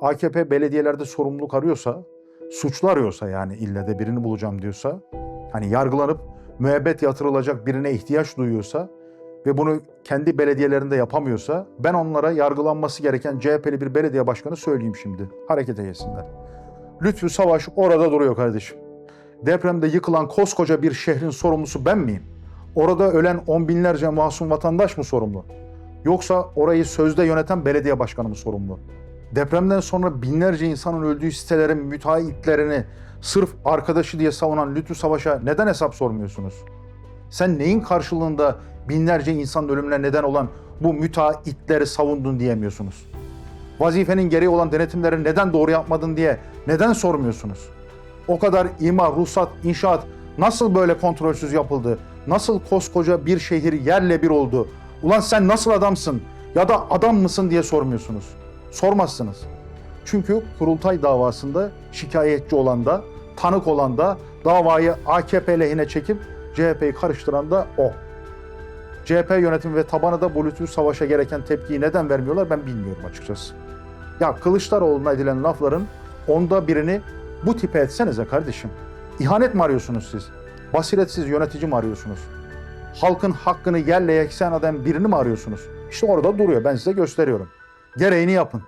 AKP belediyelerde sorumluluk arıyorsa, suçlu arıyorsa yani ille de birini bulacağım diyorsa, hani yargılanıp müebbet yatırılacak birine ihtiyaç duyuyorsa ve bunu kendi belediyelerinde yapamıyorsa ben onlara yargılanması gereken CHP'li bir belediye başkanı söyleyeyim şimdi. Harekete geçsinler. Lütfü Savaş orada duruyor kardeşim. Depremde yıkılan koskoca bir şehrin sorumlusu ben miyim? Orada ölen on binlerce masum vatandaş mı sorumlu? Yoksa orayı sözde yöneten belediye başkanı mı sorumlu? Depremden sonra binlerce insanın öldüğü sitelerin müteahhitlerini sırf arkadaşı diye savunan Lütfü Savaş'a neden hesap sormuyorsunuz? Sen neyin karşılığında binlerce insanın ölümüne neden olan bu müteahhitleri savundun diyemiyorsunuz? Vazifenin gereği olan denetimleri neden doğru yapmadın diye neden sormuyorsunuz? O kadar imar, ruhsat, inşaat nasıl böyle kontrolsüz yapıldı? Nasıl koskoca bir şehir yerle bir oldu? Ulan sen nasıl adamsın ya da adam mısın diye sormuyorsunuz. Sormazsınız. Çünkü kurultay davasında şikayetçi olan da, tanık olan da, davayı AKP lehine çekip CHP'yi karıştıran da o. CHP yönetimi ve tabanı da bu lütfü savaşa gereken tepkiyi neden vermiyorlar ben bilmiyorum açıkçası. Ya Kılıçdaroğlu'na edilen lafların onda birini bu tipe etsenize kardeşim. İhanet mi arıyorsunuz siz? Basiretsiz yönetici mi arıyorsunuz? Halkın hakkını yerle yeksen eden birini mi arıyorsunuz? İşte orada duruyor ben size gösteriyorum. Gereğini yapın.